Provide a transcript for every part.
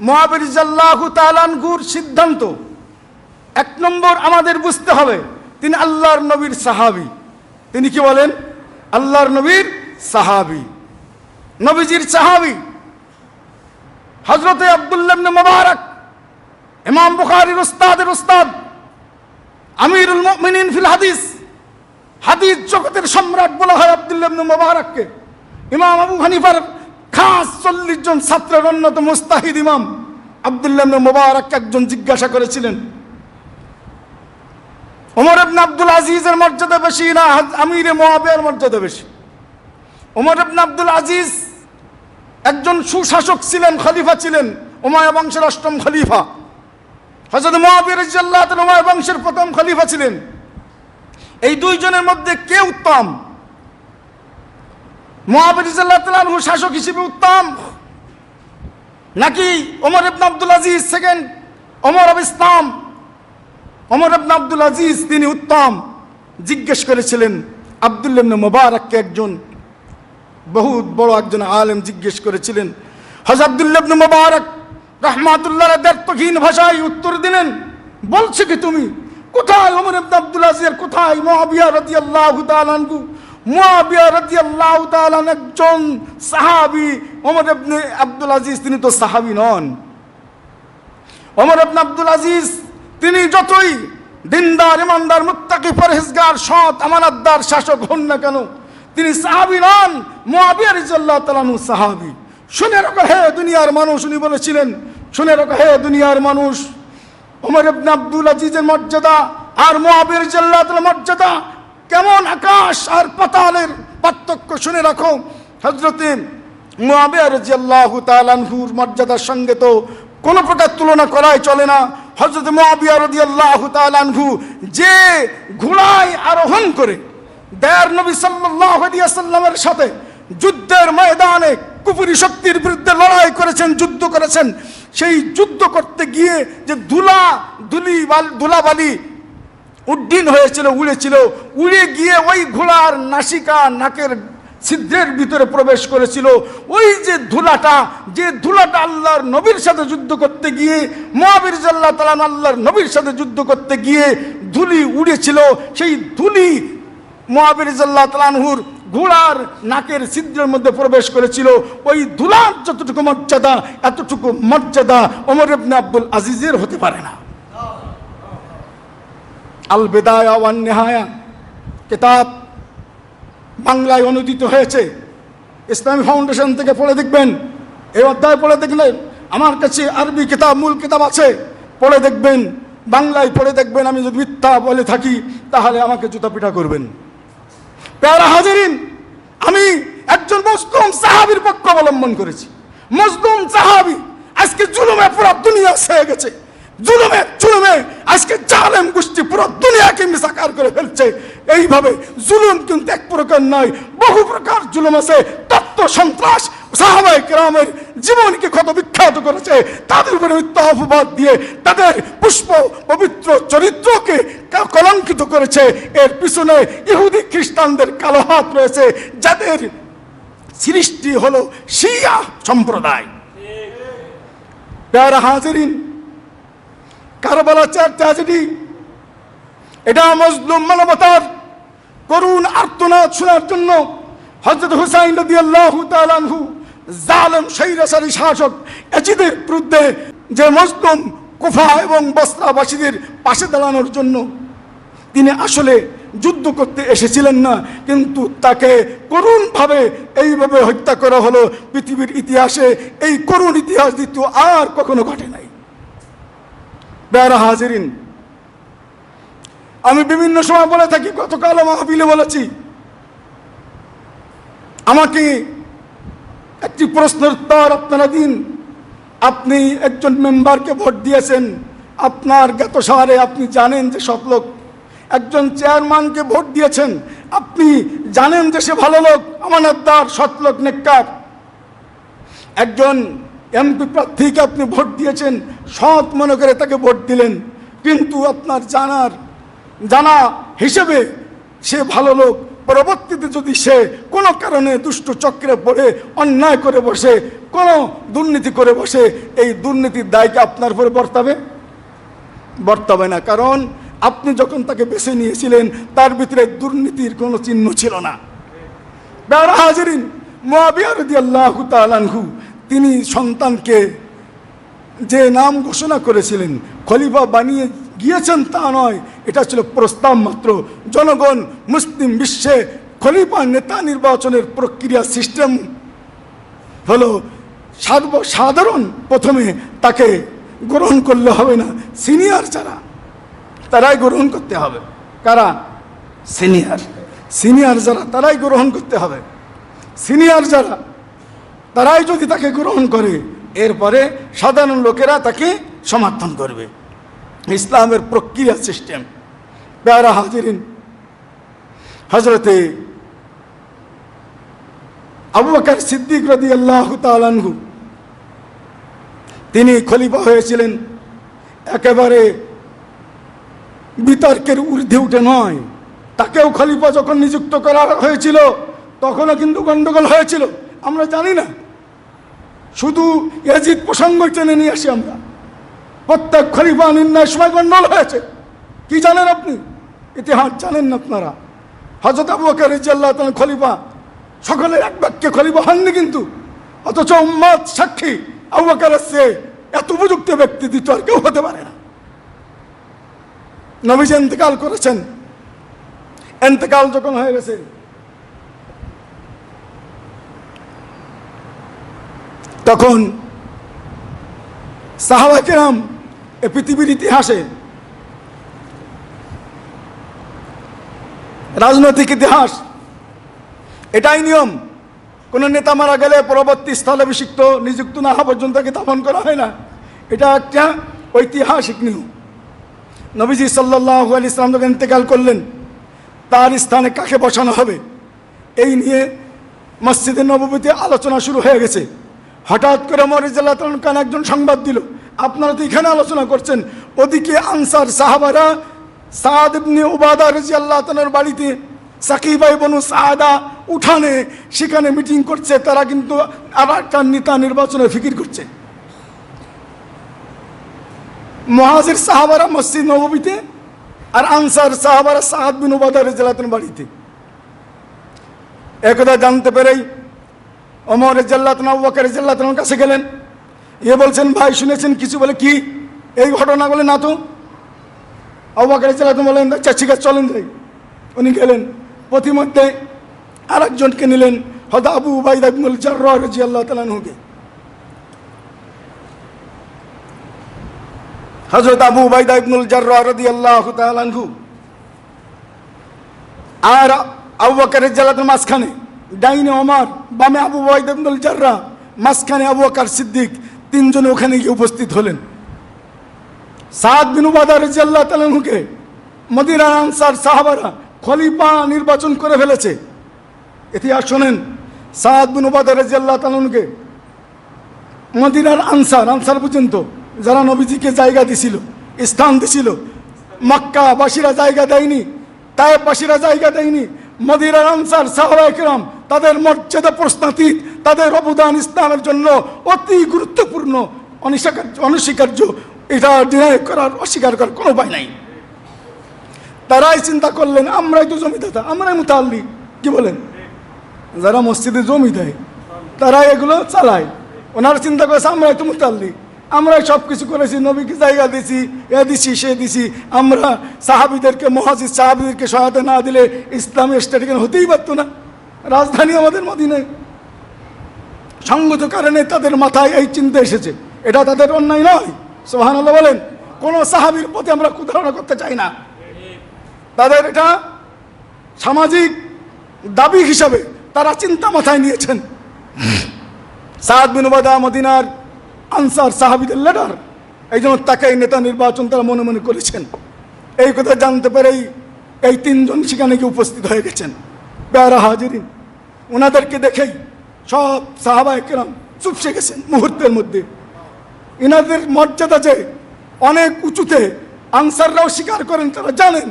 মহাবিরাল্লাহু তালানগুর সিদ্ধান্ত। এক নম্বর আমাদের বুঝতে হবে, তিনি আল্লাহর নবীর সাহাবি। তিনি কি বলেন? আল্লাহর নবীর সাহাবি। নবীজির সাহাবি। হজরতে আব্দুল্লাহ মোবারক, ইমাম বুখারির উস্তাদের উস্তাদ, আমিরুল মুমিনিন ফিল হাদিস। হাদিস জগতের সম্রাট বলা হয় আব্দুল্লাহ ইবনে মোবারককে। ইমাম আবু হানিফার খাস চল্লিশ জন ছাত্রের অন্যতম মুস্তাহিদ ইমাম আব্দুল্লাহ মোবারক একজন জিজ্ঞাসা করেছিলেন, ওমর ইবনে আব্দুল আজিজের মর্যাদা বেশি না আমিরে মোয়াবিয়ার মর্যাদা বেশি? ওমর ইবনে আব্দুল আজিজ একজন সুশাসক ছিলেন, খলিফা ছিলেন ওমায় বংশের অষ্টম খলিফা। হজরত মহাবীর উমায়া বংশের প্রথম খলিফা ছিলেন। এই দুইজনের মধ্যে কে উত্তম? মহাবীর রাজিয়াল্লাহ শাসক হিসেবে উত্তম। নাকি Omar ibn Abdul Aziz second Omar আব ইসলাম। ওমর ইবনে আব্দুল আজিজ তিনি উত্তম। জিজ্ঞেস করেছিলেন আব্দুল্লাহ ইবনে মুবারককে একজন, বহুত বড় একজন আলেম জিজ্ঞেস করেছিলেন হজ আব্দুল্লাহ ইবনে মুবারক রহমাতুল্লাহ দ্ব্যর্থহীন ভাষায় উত্তর দিলেন, বলছে কি তুমি? কোথায় ওমর ইবনে আব্দুল আজিজ কোথায় মুআবিয়া রাদিয়াল্লাহু তাআলা আনহু? একজন সাহাবী, ওমর ইবনে আব্দুল আজিজ, তিনি তো সাহাবী নন। ওমর ইবনে আব্দুল আজিজ, তিনি যতই দিনদার, ইমানদার, মুত্তাকি, পরহেজগার, সৎ, আমানতদার, শাসক হন না কেন, তিনি সাহাবী নন, মুআবিয়া রাদিয়াল্লাহু তাআলা আনহু সাহাবী। শুনে রাখো, হে দুনিয়ার মানুষ, উনি বলেছিলেন, শুনে রাখো, হে দুনিয়ার মানুষ, ওমর আব্দুল আজিজের মর্যাদা আর রাদিয়াল্লাহু তাআলা মর্যাদা কেমন আকাশ আর পাতালের পার্থক্য শুনে রাখো। হযরতে মুআবিয়া মর্যাদার সঙ্গে তো কোনো প্রকার তুলনা করাই চলে না। হযরত মুআবিয়া রাদিয়াল্লাহু তাআলা আনহু যে ঘোড়ায় আরোহণ করে দয়ার নবী সাল্লাল্লাহু সাথে যুদ্ধের ময়দানে কুপুরি শক্তির বিরুদ্ধে লড়াই করেছেন, যুদ্ধ করেছেন, সেই যুদ্ধ করতে গিয়ে যে ধুলা, ধুলি ধুলাবালি উড্ডিন হয়েছিল, উড়েছিল। উড়ে গিয়ে ওই ঘোড়ার নাসিকা নাকের ছিদ্রের ভিতরে প্রবেশ করেছিল। ওই যে ধুলাটা যে ধুলাটা আল্লাহর নবীর সাথে যুদ্ধ করতে গিয়ে, মহাবীর জাল্লাহ তালান আল্লাহর নবীর সাথে যুদ্ধ করতে গিয়ে ধুলি উড়েছিল। সেই ধুলি মহাবীর জাল্লাহ তালানহুর ঘোড়ার নাকের ছিদ্রের মধ্যে প্রবেশ করেছিল। ওই ধুলার যতটুকু মর্যাদা, এতটুকু মর্যাদা ইবনে আব্দুল আজিজের হতে পারে না। আল নেহায়া। কিতাব বাংলায় অনুদিত হয়েছে। ইসলামী ফাউন্ডেশন থেকে পড়ে দেখবেন। এই অধ্যায় পড়ে দেখলেন আমার কাছে আরবি কিতাব, মূল কিতাব আছে। পড়ে দেখবেন। বাংলায় পড়ে দেখবেন। আমি যদি মিথ্যা বলে থাকি, তাহলে আমাকে জুতা পিঠা করবেন। প্যারা হাজিরিন, আমি একজন মুসলিম সাহাবির পক্ষ অবলম্বন করেছি। মুসলিম সাহাবি, আজকে জুলুমে পুরো দুনিয়া ছেয়ে গেছে। জুলুমে জুলুমে আজকে জালেম গোষ্ঠী পুরো দুনিয়াকে মিসাকার করে ফেলছে। এইভাবে জুলুম কিন্তু এক প্রকার নয় বহু প্রকার জুলুম আছে। তত্ত্ব সন্ত্রাস সাহাবাই কেরামের জীবনকে ক্ষত বিখ্যাত করেছে। তাদের উপরে মিথ্যা অপবাদ দিয়ে তাদের পুষ্প পবিত্র চরিত্রকে কলঙ্কিত করেছে। এর পিছনে ইহুদি খ্রিস্টানদের কালো হাত রয়েছে যাদের সৃষ্টি হলো শিয়া সম্প্রদায়। প্যারা হাজিরিন কারবালা চার ট্র্যাজেডি এটা মজলুম মানবতার করুণ আর্তনাদ শোনার জন্য হজরত হুসাইন রদি আল্লাহ তালানহু জালেম সৈরাসারি শাসক এজিদের বিরুদ্ধে যে মজলুম কুফা এবং বস্ত্রাবাসীদের পাশে দাঁড়ানোর জন্য তিনি আসলে যুদ্ধ করতে এসেছিলেন না, কিন্তু তাকে করুণভাবে এইভাবে হত্যা করা হলো। পৃথিবীর ইতিহাসে এই করুণ ইতিহাস দ্বিতীয় আর কখনো ঘটে নাই। বেড়া হাজিরিন। আমি বিভিন্ন সময় বলে থাকি, গতকাল মাহবিলে বলেছি, আমাকে একটি প্রশ্নের উত্তর আপনারা দিন। আপনি একজন মেম্বারকে ভোট দিয়েছেন, আপনার জ্ঞাতসারে আপনি জানেন যে সৎ লোক। একজন চেয়ারম্যানকে ভোট দিয়েছেন, আপনি জানেন যে সে ভালো লোক, আমানতদার, সৎ লোক, নেককার। একজন এমপি প্রার্থীকে আপনি ভোট দিয়েছেন, সৎ মনে করে তাকে ভোট দিলেন। কিন্তু আপনার জানার, জানা হিসেবে সে ভালো লোক, পরবর্তীতে যদি সে কোনো কারণে দুষ্ট চক্রে পড়ে, অন্যায় করে বসে, কোনো দুর্নীতি করে বসে, এই দুর্নীতির দায়কে আপনার উপরে বর্তাবে? বর্তাবে না। কারণ আপনি যখন তাকে বেছে নিয়েছিলেন, তার ভিতরে দুর্নীতির কোনো চিহ্ন ছিল না। বেড়া হাজারিন মহাবিয়ারদি আল্লাহ তালানহু তিনি সন্তানকে যে নাম ঘোষণা করেছিলেন, খলিফা বানিয়ে গিয়েছেন তা নয়, এটা ছিল প্রস্তাব মাত্র। জনগণ, মুসলিম বিশ্বে খলিফা নেতা নির্বাচনের প্রক্রিয়া সিস্টেম হলো সাধারণ প্রথমে তাকে গ্রহণ করলে হবে না, সিনিয়র যারা, তারাই গ্রহণ করতে হবে। কারা? সিনিয়র। সিনিয়র যারা, তারাই গ্রহণ করতে হবে। সিনিয়র যারা তারাই যদি তাকে গ্রহণ করে, এরপরে সাধারণ লোকেরা তাকে সমর্থন করবে। ইসলামের প্রক্রিয়া সিস্টেম। প্যারা হাজিরিন। হজরতে আবু সিদ্দিক রদি আল্লাহ তালানহু তিনি খলিফা হয়েছিলেন। একেবারে বিতর্কের ঊর্ধ্বে উঠে নয়। তাকেও খলিফা যখন নিযুক্ত করা হয়েছিল, তখনও কিন্তু গন্ডগোল হয়েছিল। আমরা জানি না। শুধু এজিদ প্রসঙ্গ টেনে নিয়ে আসি আমরা। প্রত্যেক খলিফা নির্ণয় সময় গন্ডগোল হয়েছে। কি জানেন আপনি? ইতিহাস জানেন না আপনারা। হজরত আবু বকর তাআলা খলিফা, সকলের এক বাক্যে খলিফা হননি কিন্তু। অথচ উম্মত সাক্ষী আবু বকরের চেয়ে এত উপযুক্ত ব্যক্তি দ্বিতীয় আর কেউ হতে পারে না। নবীজি ইন্তেকাল করেছেন। এন্তেকাল যখন হয়ে গেছে তখন সাহাবা কেরাম এ পৃথিবীর ইতিহাসে রাজনৈতিক ইতিহাস, এটাই নিয়ম। কোন নেতা মারা গেলে পরবর্তী স্থলাভিষিক্ত নিযুক্ত না হওয়া পর্যন্ত তাকে করা হয় না? এটা একটা ঐতিহাসিক নিয়ম। নবীজি সাল্লাহ আলি ইসলাম যখন ইন্তেকাল করলেন, তার স্থানে কাকে বসানো হবে? এই নিয়ে মসজিদে নবমীতে আলোচনা শুরু হয়ে গেছে। হঠাৎ করে মরিজাল্লাহ খান একজন সংবাদ দিল। আপনারা তো এখানে আলোচনা করছেন। ওদিকে আনসার সাহাবারা সাদ উবাদা রাজি আল্লাহ বাড়িতে সাকিবাই বনু সাহাদা উঠানে সেখানে মিটিং করছে। তারা কিন্তু আর একটা নেতা নির্বাচনে ফিকির করছে। মহাজির সাহাবারা মসজিদ নবমীতে আর আনসার সাহাবারা সাহাদ বিন উবাদা রেজালাতন বাড়িতে। একদা জানতে পেরেই অমর রেজাল্লাতন আবুবাকর রেজাল্লাতনের কাছে গেলেন। এ বলছেন, ভাই, শুনেছেন কিছু? বলে, কি? এই ঘটনা বলে না তো? আবুবাকর রেজাল্লাতন বলেন আচ্ছা চলেন যাই। উনি গেলেন, প্রতিমধ্যে আর একজনকে নিলেন হয়তো আবু আবনুল জার্রা রাজি আল্লাহ তালানহুকে হজরত আবু উবাইদা আনহু। আর আবু বকর জালাতের মাঝখানে ডাইনে ওমর, বামে আবু ইবনুল জার্রা, মাঝখানে আবু বকর সিদ্দিক, তিনজন ওখানে গিয়ে উপস্থিত হলেন। সাদ বিন উবাদা আনহুকে মদিনার আনসার সাহাবারা খলিফা নির্বাচন করে ফেলেছে। ইতিহাস শোনেন, সাদ বিন উবাদা রাদিয়াল্লাহু তাআলা মদিনার আনসার আনসার পর্যন্ত যারা নবীজিকে জায়গা দিছিল, স্থান দিছিল, মক্কা বাসীরা জায়গা দেয়নি তায়েববাসীরা জায়গা দেয়নি, মদিনার আনসার সাহাবা একরাম তাদের মর্যাদা প্রশ্নাতীত তাদের অবদান ইসলামের জন্য অতি গুরুত্বপূর্ণ অনিস্বীকার্য অনস্বীকার্য। এটা ডিনাই করার, অস্বীকার করার কোনো উপায় নাই। তারাই চিন্তা করলেন, আমরাই তো জমিদাতা, আমরাই মুতাল্লি কি বলেন? যারা মসজিদে জমি দেয় তারা এগুলো চালায়। ওনারা চিন্তা করেছে, আমরাই তো মুতাল্লি আমরাই সব কিছু করেছি, নবীকে জায়গা দিছি এ দিছি, সে দিছি। আমরা সাহাবিদেরকে মহাজিদ সাহাবিদেরকে সহায়তা না দিলে ইসলামী স্টেট হতেই পারতো না। রাজধানী আমাদের মদিনায়। সঙ্গত কারণে তাদের মাথায় এই চিন্তা এসেছে। এটা তাদের অন্যায় নয়। সোহান বলেন, কোনো সাহাবির প্রতি আমরা কুধারণা করতে চাই না। তাদের এটা সামাজিক দাবি হিসাবে তারা চিন্তা মাথায় নিয়েছেন। সাদ বিন উবাদা মদিনার আনসার সাহাবিদের লেডার এই জন্য তাকে নেতা নির্বাচন তারা মনে মনে করেছেন। এই কথা জানতে পেরেই এই তিনজন সেখানে গিয়ে উপস্থিত হয়ে গেছেন। বেয়ারা হাজিরিন। ওনাদেরকে দেখেই সব সাহাবা একরাম চুপসে গেছেন মুহূর্তের মধ্যে। এনাদের মর্যাদা যে অনেক উঁচুতে আনসাররাও স্বীকার করেন, তারা জানেন।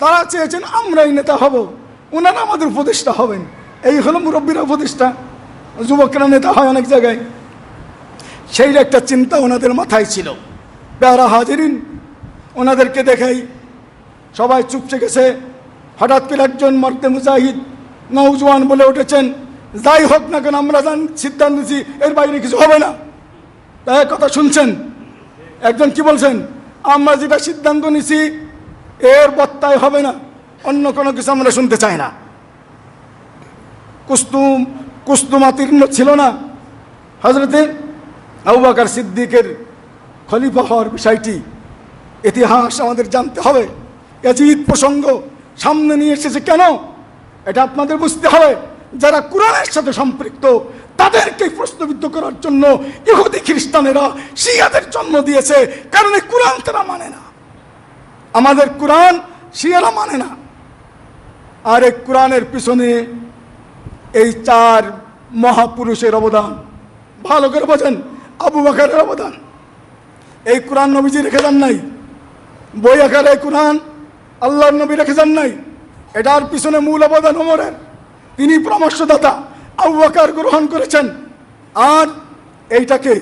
তারা চেয়েছেন, আমরাই নেতা হব ওনারা আমাদের উপদেষ্টা হবেন। এই হলো মুরব্বীরা উপদেষ্টা। যুবকরা নেতা হয় অনেক জায়গায়। সেই একটা চিন্তা ওনাদের মাথায় ছিল। পেয়ারা হাজিরিন, ওনাদেরকে দেখেই সবাই চুপসে গেছে। হঠাৎ করে একজন মর্দে মুজাহিদ নৌজওয়ান বলে উঠেছেন, যাই হোক না কেন আমরা জান সিদ্ধান্ত নিচ্ছি এর বাইরে কিছু হবে না। তাই কথা শুনছেন? একজন কি বলছেন? আমরা যেটা সিদ্ধান্ত নিছি এর বত্তায় হবে না। অন্য কোনো কিছু আমরা শুনতে চাই না। কুস্তুম কুস্তুমাতীর্ণ ছিল না। হজরতে আবু বকর সিদ্দিকের খলিফা হওয়ার বিষয়টি ইতিহাস আমাদের জানতে হবে। এজিদ প্রসঙ্গ সামনে নিয়ে এসেছে কেন? এটা আপনাদের বুঝতে হবে। যারা কোরআনের সাথে সম্পৃক্ত, তাদেরকে প্রশ্নবিদ্ধ করার জন্য ইহুদি খ্রিস্টানেরা শিয়াদের জন্ম দিয়েছে, কারণ এই কোরআন তারা মানে না। আমাদের কোরআন শিয়ারা মানে না। আর এই কোরআনের পিছনে এই চার মহাপুরুষের অবদান। ভালো করে বোঝেন আবু বাকারের অবদান। এই কোরআন নবীজি রেখে যান নাই। বই আকারে কোরআন আল্লাহর নবী রেখে যান নাই। এটার পিছনে মূল অবদান ওমরের। তিনি পরামর্শদাতা আবু বাকার গ্রহণ করেছেন। আর এইটাকে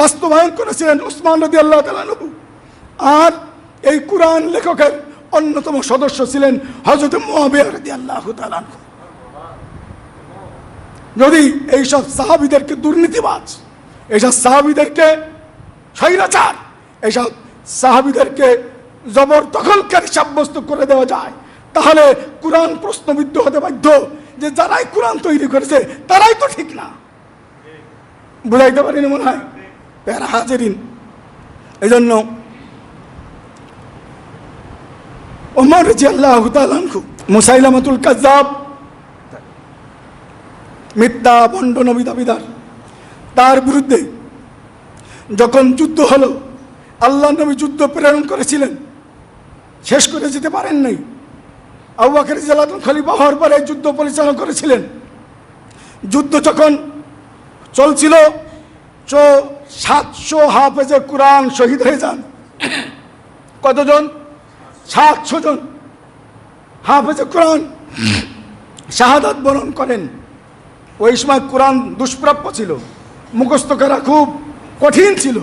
বাস্তবায়ন করেছিলেন উসমান নদী আল্লাহ তালানবু আর এই কোরআন লেখকের অন্যতম সদস্য ছিলেন হজরত মহাবিয়া রদি আল্লাহ তালানহু যদি এইসব সাহাবিদেরকে দুর্নীতিবাজ, এইসব সাহাবিদেরকে স্বৈরাচার, এইসব সাহাবিদেরকে জবরদখলকারী সাব্যস্ত করে দেওয়া যায় তাহলে কোরআন প্রশ্নবিদ্ধ হতে বাধ্য যে যারাই কোরআন তৈরি করেছে, তারাই তো ঠিক না। বুঝাইতে পারিনি মনে হয়? প্যারা হাজেরিন। এই জন্য ওমর জি আল্লাহ মুসাইলামাতুল কাজাব মিথ্যা ভণ্ড নবী দাবিদার, তার বিরুদ্ধে যখন যুদ্ধ হলো, আল্লাহ নবী যুদ্ধ প্রেরণ করেছিলেন। শেষ করে যেতে পারেন নাই। আবু বাকর জালাতুল খলিফা হওয়ার পরে যুদ্ধ পরিচালনা করেছিলেন। যুদ্ধ যখন চলছিল, চো সাতশো হাফেজে কোরআন শহীদ হয়ে যান। কতজন? সাতশো জন হাফেজে কোরআন শাহাদাত বরণ করেন। ওই সময় কোরআন দুষ্প্রাপ্য ছিল, মুখস্থ করা খুব কঠিন ছিল।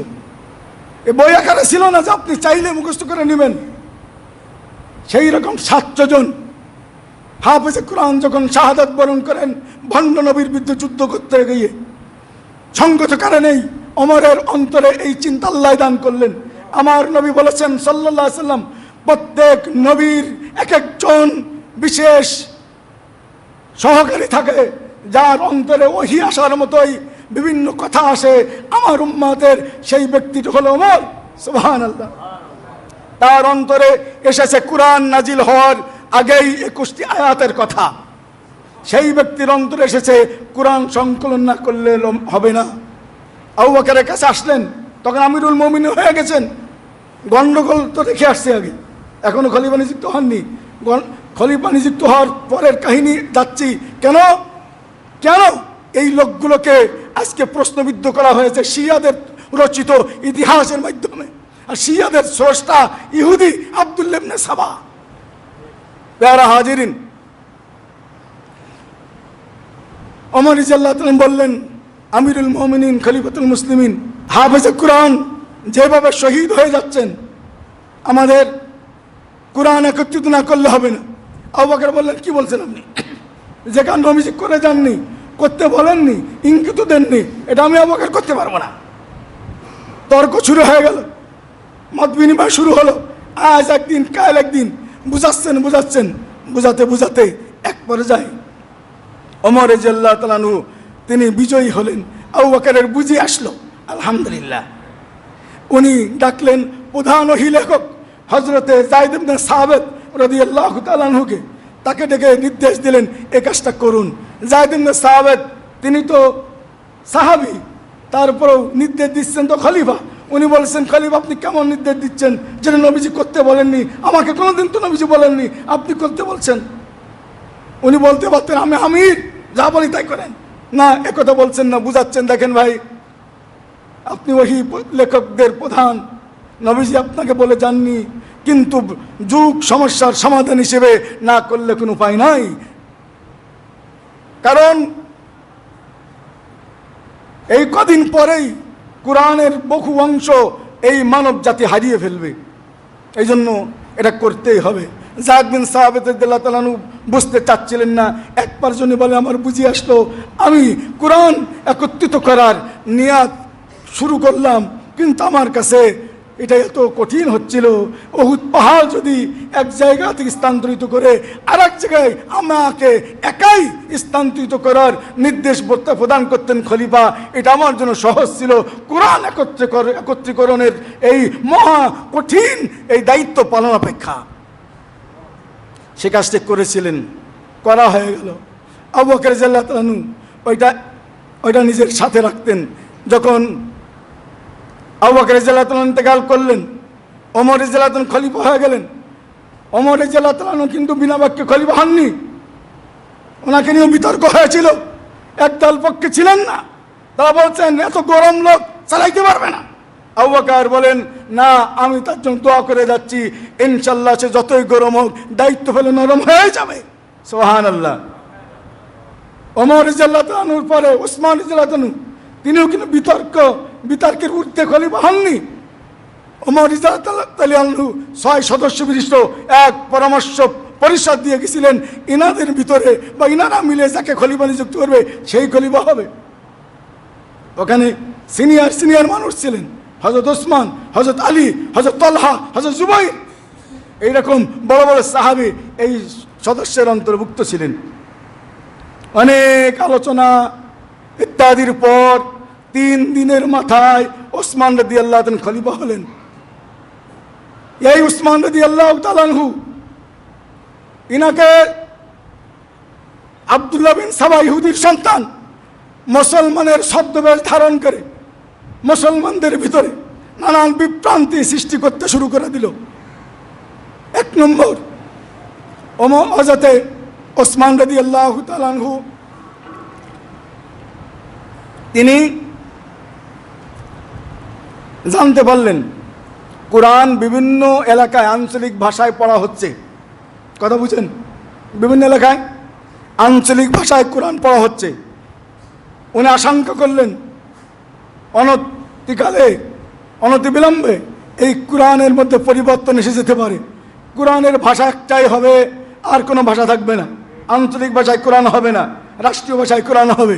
এ বই আকারে ছিল না যে আপনি চাইলে মুখস্থ করে নেবেন। সেই রকম সাতশো জন। হাফেজে কোরআন যখন শাহাদাত বরণ করেন, ভণ্ড নবীর বিরুদ্ধে যুদ্ধ করতে গিয়ে, সঙ্গত কারণেই অমরের অন্তরে এই চিন্তা আল্লাহ দান করলেন। আমার নবী বলেছেন সাল্লাহ সাল্লাম, প্রত্যেক নবীর এক একজন বিশেষ সহকারী থাকে, যার অন্তরে ওহি আসার মতোই বিভিন্ন কথা আসে। আমার উম্মাদের সেই ব্যক্তিটি হলো ওমর। সুবহান আল্লাহ তার অন্তরে এসেছে কোরআন নাজিল হওয়ার আগেই একুশটি আয়াতের কথা। সেই ব্যক্তির অন্তরে এসেছে কোরআন সংকলন না করলে হবে না। আবু বকরের কাছে আসলেন, তখন আমিরুল মমিন হয়ে গেছেন। গন্ডগোল তো রেখে আসছে আগে এখনও খলিফা নিযুক্ত হননি। খলিফা নিযুক্ত হওয়ার পরের কাহিনী যাচ্ছি। কেন? কেন এই লোকগুলোকে আজকে প্রশ্নবিদ্ধ করা হয়েছে শিয়াদের রচিত ইতিহাসের মাধ্যমে? আর শিয়াদের স্রষ্টা ইহুদি আবদুল্লেবনে সাবা। পেয়ারা হাজিরিন। অমর ইজাল্লাহ বললেন, আমিরুল মোমিনিন, খলিফাতুল মুসলিমিন, হাফেজে কোরআন যেভাবে শহীদ হয়ে যাচ্ছেন, আমাদের কোরআন একত্রিত না করলে হবে না। আবু বকর বললেন, কি বলছেন আপনি? যে কান নবীজি করে যাননি, করতে বলেননি, ইঙ্গিত দেননি, এটা আমি আবু বকর করতে পারব না। তর্ক শুরু হয়ে গেল। মত বিনিময় শুরু হলো। আজ একদিন, কাল একদিন। বুঝাচ্ছেন বুঝাচ্ছেন। বুঝাতে বুঝাতে এক পর্যায়ে অমর এজাল্লাহ তালানু তিনি বিজয়ী হলেন। আবু বকরের বুঝে আসলো। আলহামদুলিল্লাহ। উনি ডাকলেন প্রধান ওহি লেখক হজরতে জাহিদ ইবনে সাহাবেদ রদি আল্লাহ তালানহুকে তাকে ডেকে নির্দেশ দিলেন এ কাজটা করুন। জাহিদ ইবনে সাহাবেদ তিনি তো সাহাবি, তারপরেও নির্দেশ দিচ্ছেন তো খলিফা। উনি বলছেন খলিফা আপনি কেমন নির্দেশ দিচ্ছেন? যেটা নবীজি করতে বলেননি। আমাকে কোনোদিন তো নবীজি বলেননি। আপনি করতে বলছেন। উনি বলতে পারতেন, আমি আমির, যা বলি তাই করেন। না একথা বলছেন না, বুঝাচ্ছেন। দেখেন ভাই, আপনি ওই লেখকদের প্রধান। নবীজি আপনাকে বলে যাননি। কিন্তু যুগ, সমস্যার সমাধান হিসেবে না করলে কোনো উপায় নাই। কারণ, এই কদিন পরেই কোরআনের বহু অংশ এই মানব জাতি হারিয়ে ফেলবে। এই জন্য এটা করতেই হবে। জাহাদবিন বিন সাহাবেদুল্লাহ তালানু বুঝতে চাচ্ছিলেন না এক জন্য বলে আমার বুঝি আসলো, আমি কোরআন একত্রিত করার নিয়াত শুরু করলাম, কিন্তু আমার কাছে এটা এত কঠিন হচ্ছিল। অহুত পাহাড় যদি এক জায়গা থেকে স্থানান্তরিত করে আর এক জায়গায় আমাকে একাই স্থানান্তরিত করার নির্দেশ প্রদান করতেন খলিফা, এটা আমার জন্য সহজ ছিল। কোরআন একত্রিকর একত্রীকরণের এই মহা কঠিন এই দায়িত্ব পালন অপেক্ষা। সে কাজটি করেছিলেন। করা হয়ে গেল। আবু বকর জাল্লাহ ওইটা ওইটা নিজের সাথে রাখতেন। যখন আবু বকর জাল্লাহ তালান ইন্তেকাল করলেন অমর জাল্লাহ তালান খলিফা হয়ে গেলেন। অমর জাল্লাহ তালানু কিন্তু বিনা বাক্যে খলিফা হননি। ওনাকে নিয়ে বিতর্ক হয়েছিল। একদল পক্ষে ছিলেন না। তারা বলছেন, এত গরম লোক চালাইতে পারবে না। আবু বকর বলেন, না, আমি তার জন্য দোয়া করে যাচ্ছি। ইনশাল্লাহ সে যতই গরম হোক, দায়িত্ব ফেলে নরম হয়ে যাবে। সোহান আল্লাহ ওমর ইজাল্লাহনুর পরে উসমান ইজাল্লাহনু তিনিও কিন্তু বিতর্ক বিতর্কের ঊর্ধ্বে খলিফা হননি ওমর ইজাল্লাহু ছয় সদস্য বিশিষ্ট এক পরামর্শ পরিষদ দিয়ে গেছিলেন, ইনাদের ভিতরে বা ইনারা মিলে যাকে খলিফা নিযুক্ত করবে, সেই খলিফা হবে। ওখানে সিনিয়র সিনিয়র মানুষ ছিলেন হজরত ওসমান হজরত আলী হজরত তলহা হজরত জুবাই এইরকম বড় বড় সাহাবি এই সদস্যের অন্তর্ভুক্ত ছিলেন। অনেক আলোচনা ইত্যাদির পর তিন দিনের মাথায় ওসমান রদি আল্লাহ খলিফা হলেন। এই উসমান রদি আল্লাহ তালানহু ইনাকে আবদুল্লাহ বিন সাবা ইহুদির সন্তান মুসলমানের ছদ্মবেশ ধারণ করে মুসলমানদের ভিতরে নানান বিভ্রান্তি সৃষ্টি করতে শুরু করে দিল। এক নম্বর ওম অজাতে ওসমান রদি আল্লাহ তালানহু তিনি জানতে পারলেন, কোরআন বিভিন্ন এলাকায় আঞ্চলিক ভাষায় পড়া হচ্ছে। কথা বুঝছেন? বিভিন্ন এলাকায় আঞ্চলিক ভাষায় কোরআন পড়া হচ্ছে। উনি আশঙ্কা করলেন, অনতিকালে, অনতিবিলম্বে এই কোরআনের মধ্যে পরিবর্তন এসে যেতে পারে। কোরআনের ভাষা একটাই হবে, আর কোনো ভাষা থাকবে না। আঞ্চলিক ভাষায় কোরআন হবে না, রাষ্ট্রীয় ভাষায় কোরআন হবে।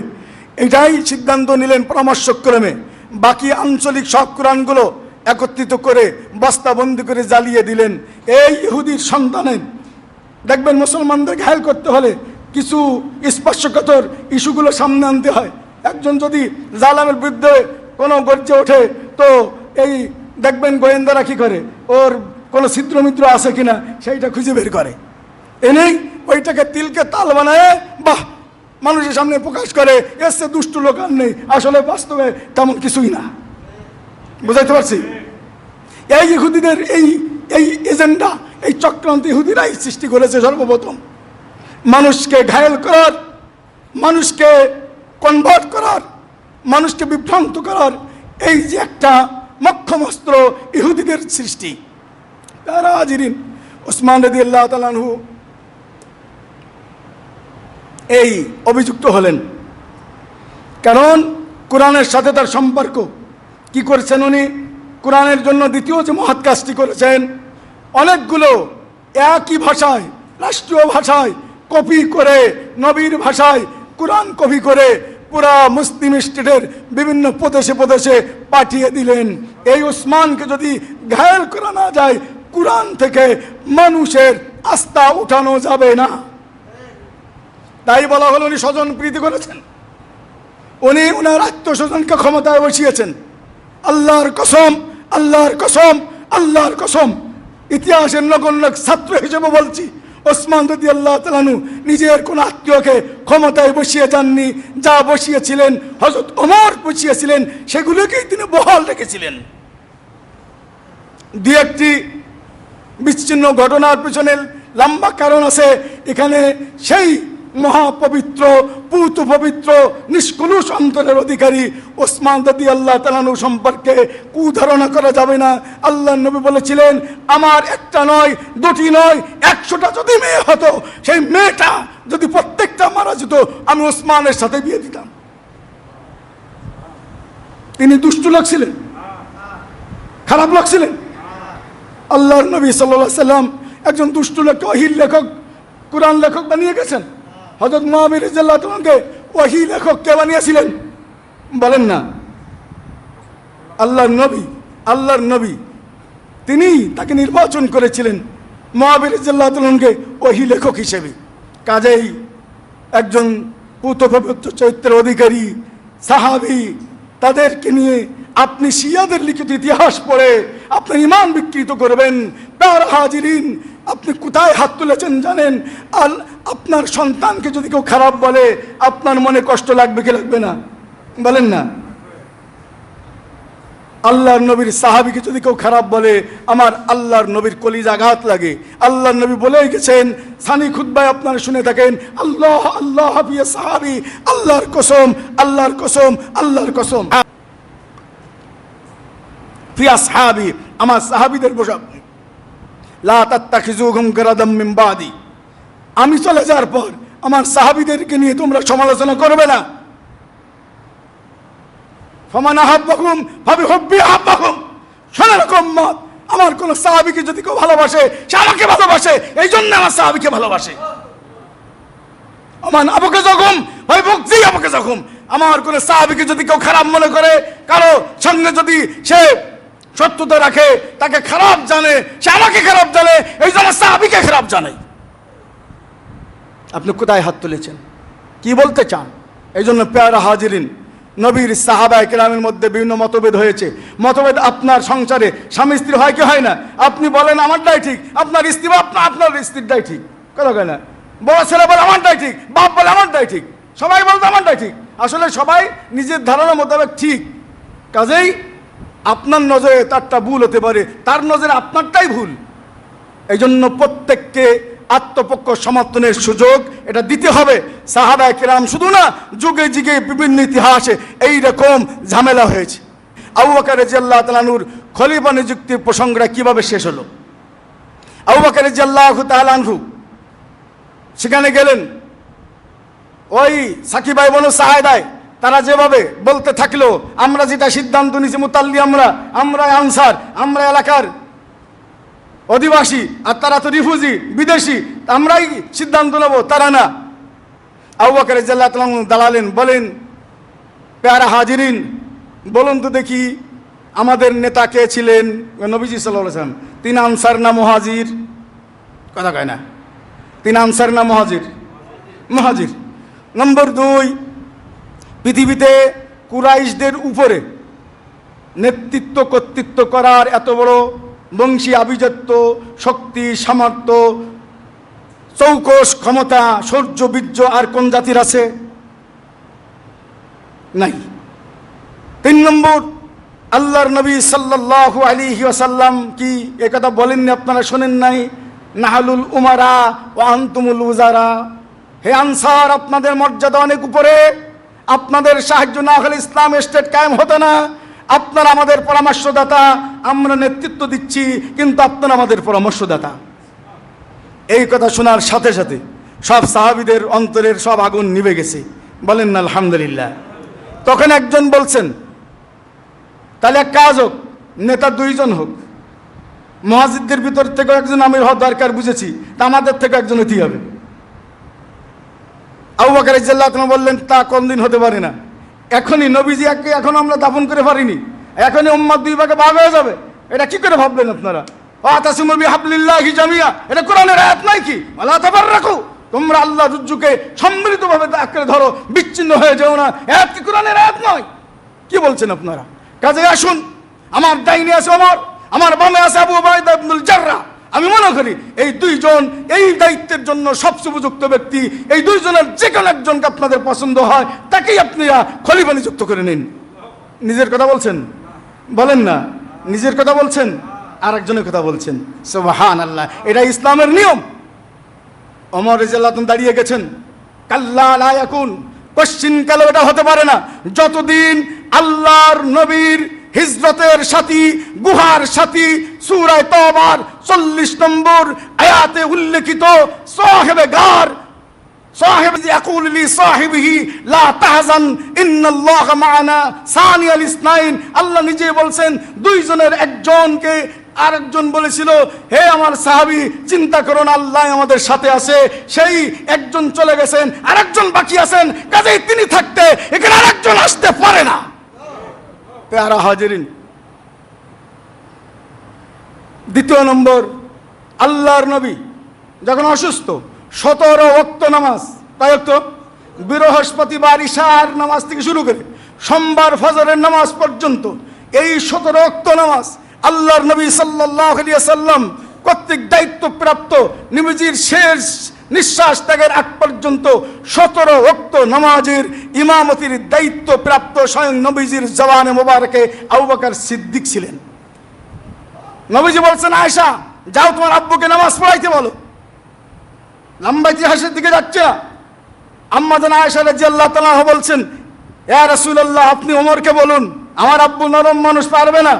এটাই সিদ্ধান্ত নিলেন পরামর্শক্রমে। বাকি আঞ্চলিক সব কোরআনগুলো একত্রিত করে বস্তাবন্দি করে জ্বালিয়ে দিলেন। এই ইহুদির সন্তানের দেখবেন মুসলমানদের ঘায়ল করতে হলে কিছু স্পর্শকাতর ইস্যুগুলো সামনে আনতে হয়। একজন যদি জালামের বিরুদ্ধে কোনো গর্জে ওঠে, তো এই দেখবেন গোয়েন্দারা কী করে? ওর কোনো ছিদ্রমিত্র আছে কিনা, সেইটা খুঁজে বের করে। এনেই ওইটাকে তিলকে তাল বানায়, বাহ! মানুষের সামনে প্রকাশ করে এসছে দুষ্ট লোক আর নেই। আসলে বাস্তবে তেমন কিছুই না। বুঝাইতে পারছি? এই ইহুদিদের এই এই এজেন্ডা, এই চক্রান্ত ইহুদিরাই সৃষ্টি করেছে সর্বপ্রথম। মানুষকে ঘায়েল করার, মানুষকে কনভার্ট করার, মানুষকে বিভ্রান্ত করার এই যে একটা মক্ষমস্ত্র ইহুদিদের সৃষ্টি। তারা হাজিরিন। ওসমান রদি আল্লাহ তালানহু এই অভিযুক্ত হলেন। কারণ কোরআনের সাথে তার সম্পর্ক। কি করেছেন উনি? কোরআনের জন্য দ্বিতীয় যে মহৎ কাজটি করেছেন, অনেকগুলো একই ভাষায়, রাষ্ট্রীয় ভাষায় কপি করে, নবীর ভাষায় কোরআন কপি করে পুরা মুসলিম স্টেটের বিভিন্ন প্রদেশে প্রদেশে পাঠিয়ে দিলেন। এই ওসমানকে যদি ঘায়েল করা না যায়, কোরআন থেকে মানুষের আস্থা উঠানো যাবে না। তাই বলা হলো উনি স্বজন প্রীতি করেছেন। উনি ওনার আত্মস্বজনকে ক্ষমতায় বসিয়েছেন। আল্লাহর কসম আল্লাহর কসম আল্লাহর কসম। ইতিহাসের নগণ্য ছাত্র হিসেবে বলছি, ওসমান রদি আল্লাহ তালানু নিজের কোন আত্মীয়কে ক্ষমতায় বসিয়ে যাননি, যা বসিয়েছিলেন হজরত অমর বসিয়েছিলেন, সেগুলোকেই তিনি বহাল রেখেছিলেন। দু একটি বিচ্ছিন্ন ঘটনার পিছনে লম্বা কারণ আছে। এখানে সেই মহাপবিত্র পুত পবিত্র নিষ্কলুষ অন্তরের অধিকারী ওসমান দাদি আল্লাহ তালানু সম্পর্কে কুধারণা করা যাবে না। আল্লাহ নবী বলেছিলেন, আমার একটা নয়, দুটি নয়, একশোটা যদি মেয়ে হতো, সেই মেয়েটা যদি প্রত্যেকটা মারা যেত, আমি ওসমানের সাথে বিয়ে দিতাম। তিনি দুষ্টু লোক ছিলেন, খারাপ লোক ছিলেন। আল্লাহর নবী সাল্লাহ সাল্লাম একজন দুষ্টু লোককে অহির লেখক, কোরআন লেখক বানিয়ে গেছেন। হজরত মহাবীর তোমাকে ওহি লেখক কে বানিয়েছিলেন? বলেন না। আল্লাহর নবী আল্লাহর নবী। তিনি তাকে নির্বাচন করেছিলেন মহাবীর জাল্লাহকে ওহি লেখক হিসেবে। কাজেই একজন পুতপবিত্র চরিত্রের অধিকারী, সাহাবি, তাদেরকে নিয়ে আপনি শিয়াদের লিখিত ইতিহাস পড়ে আপনি ইমান বিকৃত করবেন। তার হাজিরিন আপনি কোথায় হাত তুলেছেন জানেন? আর আপনার সন্তানকে যদি কেউ খারাপ বলে, আপনার মনে কষ্ট লাগবে কি লাগবে না? বলেন না। আল্লাহর নবীর সাহাবিকে যদি কেউ খারাপ বলে, আমার আল্লাহর নবীর কলিজ আঘাত লাগে। আল্লাহর নবী বলেই গেছেন, সানি খুদ্ায় আপনারা শুনে থাকেন, আল্লাহ আল্লাহ সাহাবি, আল্লাহর কসম আল্লাহর কসম আল্লাহর কসম। ফিয়া সাহাবি, আমার সাহাবিদের বসাব লা তাত্তাখিজুহুম গারাদাম মিন আমি চলে যাওয়ার পর আমার সাহাবিদেরকে নিয়ে তোমরা সমালোচনা করবে না। ভাবি রকম মত। আমার কোন সাহাবিকে যদি কেউ ভালোবাসে, সে আমাকে ভালোবাসে এই জন্য আমার সাহাবিকে ভালোবাসে। আমার আবুকে যখন ভাই ভক্তি আবুকে যখন আমার কোন সাহাবিকে যদি কেউ খারাপ মনে করে, কারও সঙ্গে যদি সে সত্যতা রাখে, তাকে খারাপ জানে, সে আমাকে খারাপ জানে, এই জন্য সাহাবিকে খারাপ জানে। আপনি কোথায় হাত তুলেছেন? কি বলতে চান? এই জন্য পেয়ারা হাজিরিন, নবীর সাহাবা কেরামের মধ্যে বিভিন্ন মতভেদ হয়েছে। মতভেদ আপনার সংসারে, স্বামী স্ত্রী হয় কি হয় না? আপনি বলেন আমারটাই ঠিক, আপনার স্ত্রী বা আপনার আপনার স্ত্রীরটাই ঠিক। কথা কয় না? বড় ছেলে বলে আমারটাই ঠিক, বাপ বলে আমারটাই ঠিক। সবাই বলতে আমারটাই ঠিক। আসলে সবাই নিজের ধারণা মোতাবেক ঠিক। কাজেই আপনার নজরে তারটা ভুল হতে পারে, তার নজরে আপনারটাই ভুল। এই জন্য প্রত্যেককে আত্মপক্ষ সমর্থনের সুযোগ এটা দিতে হবে। সাহাবা কেরাম শুধু না, যুগে যুগে বিভিন্ন ইতিহাসে এই রকম ঝামেলা হয়েছে। আবু বাকার রাজিয়াল্লাহ তালানুর খলিফা নিযুক্তির প্রসঙ্গটা কীভাবে শেষ হলো? আবু বাকার রাজিয়াল্লাহ তালানহু সেখানে গেলেন। ওই সাকিব ভাই বনু সাহায়দায় তারা যেভাবে বলতে থাকল, আমরা যেটা সিদ্ধান্ত নিয়েছি মুতাল্লি আমরা আমরা আনসার আমরা এলাকার অধিবাসী, আর তারা তো রিফুজি বিদেশি আমরাই সিদ্ধান্ত নেব, তারা না। আবু বকর জাল্লাহ দালালেন, বলেন, প্যারা হাজিরিন, বলুন তো দেখি, আমাদের নেতা কে ছিলেন? নবীজি সাল্লাম, তিন আনসার না মহাজির? কথা কয় না, তিন আনসার না মহাজির? মহাজির। নম্বর দুই পৃথিবীতে কুরাইশদের উপরে নেতৃত্ব কর্তৃত্ব করার এত বড় বংশী আভিজাত্য শক্তি, সামর্থ্য চৌকস ক্ষমতা, শৌর্য, বীর্য আর কোন জাতির আছে? নাই। তিন নম্বর, আল্লাহর নবী সাল্লাল্লাহু আলাইহি ওয়াসাল্লাম কি একথা বলেননি আপনারা শোনেন নাই? নাহালুল উমারা ও আন্তুমুল উজারা। হে আনসার, আপনাদের মর্যাদা অনেক উপরে। আপনাদের সাহায্য না হলে ইসলাম স্টেট কায়েম হতো না। আপনারা আমাদের পরামর্শদাতা, আমরা নেতৃত্ব দিচ্ছি, কিন্তু আপনারা আমাদের পরামর্শদাতা। এই কথা শোনার সাথে সাথে সব সাহাবিদের অন্তরের সব আগুন নিভে গেছে। বলেন না আলহামদুলিল্লাহ। তখন একজন বলছেন, তাহলে এক কাজ হোক, নেতা দুইজন হোক। মহাজিদদের ভিতর থেকে একজন আমির হওয়ার দরকার বুঝেছি, তা আমাদের থেকে একজন হতে হবে। আবু বাকার বললেন, তা কোন দিন হতে পারে না। এখনই নবীজি একে এখন আমরা দাফন করে পারিনি। এখনই উম্মাদ দুই ভাগে ভাগ হয়ে যাবে। এটা কি করে ভাবলেন আপনারা? এটা কি? রাখো তোমরা আল্লাহ রুজ্জুকে ধরো, বিচ্ছিন্ন হয়ে যেও না। কি নয়? বলছেন আপনারা? কাজে আসুন। আমার ডাইনি আছে আমার আমার বামে আছে আবু ওবায়দা জাররা। আমি মনে করি এই দুইজন এই দায়িত্বের জন্য সবচেয়ে উপযুক্ত ব্যক্তি, এই দুইজনের যে কোনো একজনকে আপনাদের পছন্দ হয়, তাকেই আপনারা খলিফা নিযুক্ত করে নিন। নিজের কথা বলছেন? বলেন না। নিজের কথা বলছেন? আর একজনের কথা বলছেন। সোহান আল্লাহ এটা ইসলামের নিয়ম। অমর রেজাল্লাহ দাঁড়িয়ে গেছেন। কাল্লা লা ইয়াকুন। কোশ্চিন কালো এটা হতে পারে না। যতদিন আল্লাহর নবীর হিজরতের সাথী গুহার সাথী সুরায় তবার চল্লিশ নম্বর আয়াতে উল্লেখিত সাহেবে গার صاحب يقول لصاحبه لا تحزن ان الله معنا ثاني الاثنين আল্লাহ নিজে বলছেন দুইজনের একজনকে আরেকজন বলেছিল হে আমার সাহাবী চিন্তা করুন আল্লাহ আমাদের সাথে আছে সেই একজন চলে গেছেন আরেকজন বাকি আছেন কাজেই তিনি থাকতে এখানে আরেকজন আসতে পারে না পেয়ারা হাজিরিন। দ্বিতীয় নম্বর, আল্লাহর নবী যখন অসুস্থ, সতেরো অক্ত নামাজ, তাই তো বৃহস্পতিবার ইশার নামাজ থেকে শুরু করে সোমবার ফজরের নামাজ পর্যন্ত এই সতেরো অক্ত নামাজ আল্লাহর নবী সাল্লাহ সাল্লাম কর্তৃক দায়িত্বপ্রাপ্ত নিমিজির শেষ নিঃশ্বাস ত্যাগের আগ পর্যন্ত সতেরো অক্ত নামাজের ইমামতির দায়িত্বপ্রাপ্ত স্বয়ং নবীজির জওয়ানে মোবারকে আবু বকর সিদ্দিক ছিলেন। নবীজি বলছেন আয়সা যাও তোমার আব্বুকে নামাজ পড়াইতে বলো। লম্বা ইতিহাসের দিকে যাচ্ছে না। আম্মা জান আয়সা রাজি আল্লাহ তালাহ বলছেন এ রাসূলুল্লাহ, আপনি ওমরকে বলুন, আমার আব্বু নরম মানুষ পারবে না।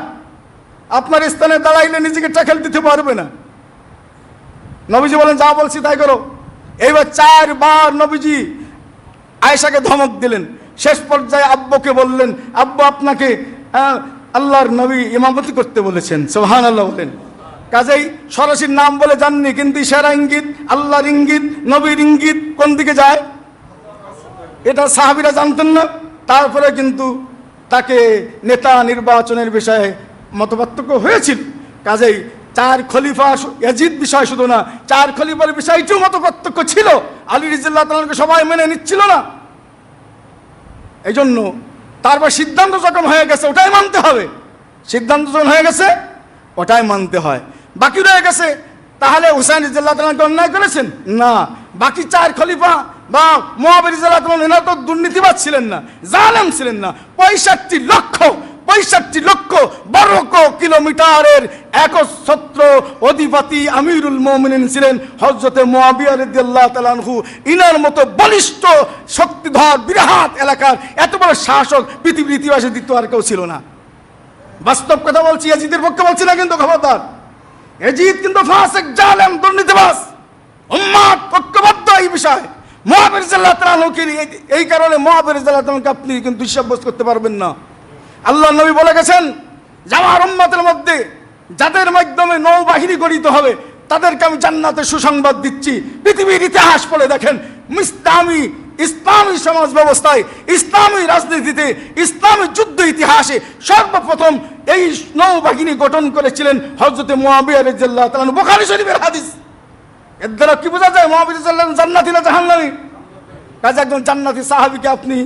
আপনার স্থানে দাঁড়াইলে নিজেকে টাকেল দিতে পারবে না। নবীজি বলেন, যা বলছি তাই করো। এইবার চারবার নবীজি আয়েশাকে ধমক দিলেন। শেষ পর্যায়ে আব্বুকে বললেন, আব্বু আপনাকে আল্লাহর নবী ইমামতি করতে বলেছেন। সোহান আল্লাহ বলেন। কাজেই সরাসরি নাম বলে জাননি কিন্তু ইশারা ইঙ্গিত, আল্লাহর ইঙ্গিত, নবীর ইঙ্গিত কোন দিকে যায়? এটা সাহাবিরা জানতেন না। তারপরে কিন্তু তাকে নেতা নির্বাচনের বিষয়ে মতপার্থক্য হয়েছিল। কাজেই চার খলিফা এজিদ বিষয় শুধু না, চার খলিফার বিষয়টিও মতপার্থক্য ছিল। আলী রিজিল্লাহ তালাকে সবাই মেনে নিচ্ছিল না। এই জন্য তারপর সিদ্ধান্ত যখন হয়ে গেছে, ওটাই মানতে হবে। সিদ্ধান্ত যখন হয়ে গেছে, ওটাই মানতে হয়। বাকি রয়ে গেছে, তাহলে হুসাইন রিজাল্লাহ তালাকে অন্যায় করেছেন? না। বাকি চার খলিফা বা মহাবীর রিজাল্লাহ তালাম এনারা তো দুর্নীতিবাদ ছিলেন না, জালেম ছিলেন না। পঁয়ষট্টি লক্ষ পঁয়ষট্টি লক্ষ বর্গ কিলোমিটারের একচ্ছত্র অধিপতি আমিরুল মোমিনিন ছিলেন হজরতে মোয়াবিয়া রদিয়াল্লাহ তালানহু ইনার মতো বলিষ্ঠ শক্তিধর বিরাট এলাকার এত বড় শাসক পৃথিবীর ইতিহাসে দ্বিতীয় আর কেউ ছিল না। বাস্তব কথা বলছি, এজিদের পক্ষে বলছি না কিন্তু খবরদার। এজিদ কিন্তু ফাসেক, জালেম দুর্নীতিবাস উম্মাদ, ঐক্যবদ্ধ এই বিষয়। মহাবীর জাল্লাহ তালানহুকে এই কারণে মহাবীর জাল্লাহ তালানকে আপনি কিন্তু সাব্যস্ত করতে পারবেন না। আল্লাহ নবী বলে গেছেন যে আমার উম্মতের মধ্যে যাদের মাধ্যমে নৌবাহিনী গঠিত হবে, তাদেরকে আমি জান্নাতের সুসংবাদ দিচ্ছি। পৃথিবীর ইতিহাস পড়ে দেখেন, ইসলামী ইসলামী সমাজ ব্যবস্থায়, ইসলামী রাজনীতিতে, ইসলামী যুদ্ধ ইতিহাসে সর্বপ্রথম এই নৌবাহিনী গঠন করেছিলেন হজরতে তালান বোখারি শরীফের হাদিস। এর দ্বারা কি বোঝা যায় মহাবীর জান্নাতি না জাহান্নামী? কাজে একজন জান্নাতি সাহাবিকে আপনি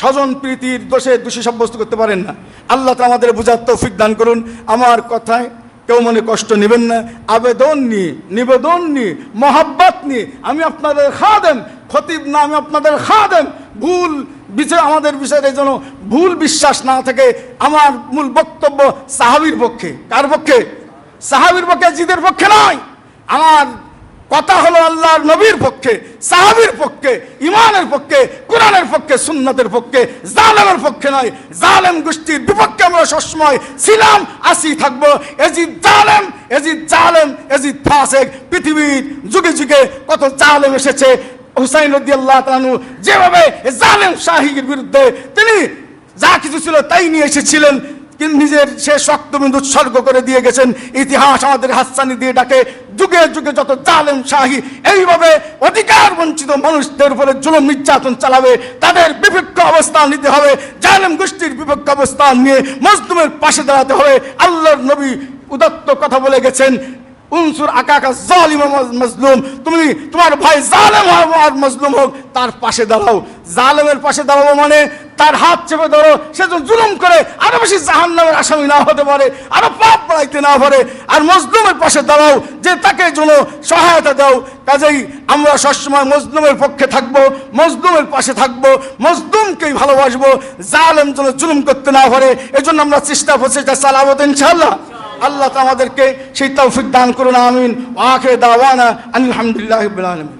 স্বজন প্রীতির দোষে দোষী সাব্যস্ত করতে পারেন না। আল্লাহ তো আমাদের বোঝার তৌফিক দান করুন। আমার কথায় কেউ মনে কষ্ট নেবেন না। আবেদন নিয়ে, নিবেদন নিয়ে, মহাব্বত নিয়ে আমি আপনাদের খাদেম, খতিব না, আমি আপনাদের খাদেম। ভুল বিষয় আমাদের বিষয়ে যেন ভুল বিশ্বাস না থাকে। আমার মূল বক্তব্য সাহাবির পক্ষে। কার পক্ষে? সাহাবির পক্ষে, জিদের পক্ষে নয়। আমার কথা হলো আল্লাহর নবীর পক্ষে, সাহাবির পক্ষে ইমানের পক্ষে, কোরআনের পক্ষে, সুন্নতের পক্ষে, জালেমের পক্ষে নয়। জালেম গোষ্ঠীর বিপক্ষে আমরা সবসময় ছিলাম আসি থাকব। এজিদ জালেম এজিদ জালেম, এজিদ ফাসেক, পৃথিবীর যুগে যুগে কত জালেম এসেছে। হুসাইন রদি আল্লাহ তানু যেভাবে জালেম শাহীর বিরুদ্ধে তিনি যা কিছু ছিল তাই নিয়ে এসেছিলেন। কিন্তু নিজের সে শক্তবিন্দু উৎসর্গ করে দিয়ে গেছেন। ইতিহাস আমাদের হাসানি দিয়ে ডাকে, যুগে যুগে যত জালেম শাহী, এইভাবে অধিকার বঞ্চিত মানুষদের উপরে জুলুম নির্যাতন চালাবে, তাদের বিপক্ষ অবস্থান নিতে হবে, জালেম গোষ্ঠীর বিপক্ষ অবস্থান নিয়ে মজলুমের পাশে দাঁড়াতে হবে। আল্লাহর নবী উদত্ত কথা বলে গেছেন, উনসুর আকাকা জালিম মজলুম, তুমি তোমার ভাই জালেম হোক মজলুম হোক, তার পাশে দাঁড়াও। জালেমের পাশে দাঁড়াবো মানে তার হাত চেপে ধরো, সে যখন জুলুম করে, আরও বেশি জাহান নামের আসামি না হতে পারে, আরও পাপ বাড়াইতে না পারে। আর মজলুমের পাশে দাঁড়াও, যে তাকে যেন সহায়তা দাও। কাজেই আমরা সবসময় মজলুমের পক্ষে থাকব, মজলুমের পাশে থাকব, মজলুমকেই ভালোবাসবো। জালেম যেন জুলুম করতে না পারে, এজন্য আমরা চেষ্টা প্রচেষ্টা চালাবো ইনশাল্লাহ আল্লাহ তো আমাদেরকে সেই তৌফিক দান করুন, আমিন। ওয়াকে দাওয়ানা আলহামদুলিল্লাহ আলামিন।